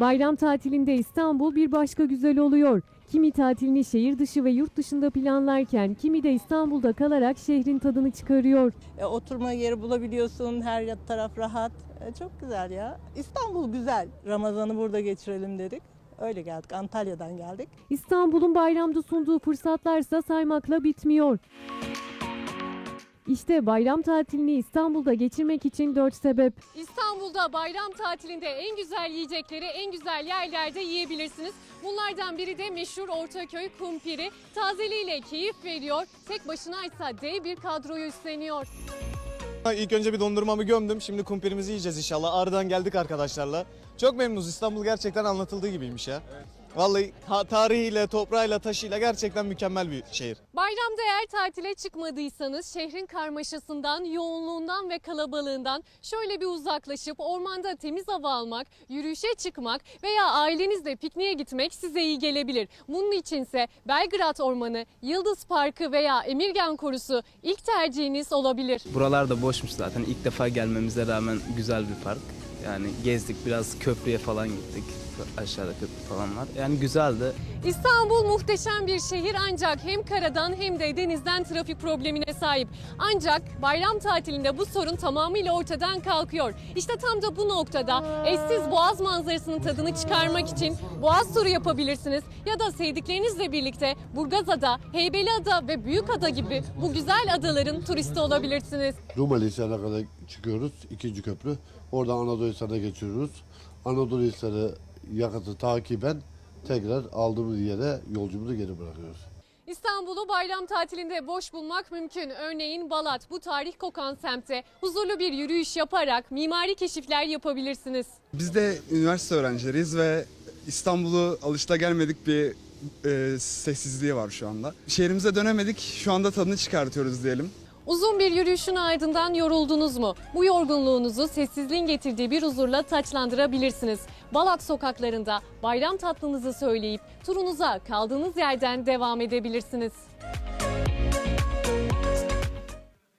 Bayram tatilinde İstanbul bir başka güzel oluyor. Kimi tatilini şehir dışı ve yurt dışında planlarken kimi de İstanbul'da kalarak şehrin tadını çıkarıyor. E, oturma yeri bulabiliyorsun, her taraf rahat. E, çok güzel ya. İstanbul güzel. Ramazan'ı burada geçirelim dedik. Öyle geldik. Antalya'dan geldik. İstanbul'un bayramda sunduğu fırsatlarsa saymakla bitmiyor. İşte bayram tatilini İstanbul'da geçirmek için 4 sebep. İstanbul'da bayram tatilinde en güzel yiyecekleri en güzel yerlerde yiyebilirsiniz. Bunlardan biri de meşhur Ortaköy kumpiri. Tazeliğiyle keyif veriyor. Tek başınaysa dev bir kadroyu üstleniyor. İlk önce bir dondurmamı gömdüm. Şimdi kumpirimizi yiyeceğiz inşallah. Ağrı'dan geldik arkadaşlarla. Çok memnunuz. İstanbul gerçekten anlatıldığı gibiymiş ya. Vallahi tarihiyle, toprağıyla, taşıyla gerçekten mükemmel bir şehir. Bayramda eğer tatile çıkmadıysanız şehrin karmaşasından, yoğunluğundan ve kalabalığından şöyle bir uzaklaşıp ormanda temiz hava almak, yürüyüşe çıkmak veya ailenizle pikniğe gitmek size iyi gelebilir. Bunun içinse Belgrad Ormanı, Yıldız Parkı veya Emirgan Korusu ilk tercihiniz olabilir. Buralar da boşmuş zaten. İlk defa gelmemize rağmen güzel bir park. Yani gezdik biraz köprüye falan gittik. Aşağıda köprü falan var. Yani güzeldi. İstanbul muhteşem bir şehir ancak hem karadan hem de denizden trafik problemine sahip. Ancak bayram tatilinde bu sorun tamamıyla ortadan kalkıyor. İşte tam da bu noktada eşsiz boğaz manzarasının tadını çıkarmak için boğaz turu yapabilirsiniz. Ya da sevdiklerinizle birlikte Burgazada, Heybeliada ve Büyükada gibi bu güzel adaların turisti olabilirsiniz. Rumeli Hisarı'na kadar çıkıyoruz. ikinci köprü. Oradan Anadolu Hisarı'na geçiyoruz. Anadolu Hisarı yakıtı takiben tekrar aldığımız yere yolcumuzu geri bırakıyoruz. İstanbul'u bayram tatilinde boş bulmak mümkün. Örneğin Balat bu tarih kokan semte huzurlu bir yürüyüş yaparak mimari keşifler yapabilirsiniz. Biz de üniversite öğrencileriyiz ve İstanbul'u alışta gelmedik bir e, sessizliği var şu anda. Şehrimize dönemedik. Şu anda tadını çıkartıyoruz diyelim. Uzun bir yürüyüşün ardından yoruldunuz mu? Bu yorgunluğunuzu sessizliğin getirdiği bir huzurla taçlandırabilirsiniz. Balat sokaklarında bayram tatlınızı söyleyip turunuza kaldığınız yerden devam edebilirsiniz.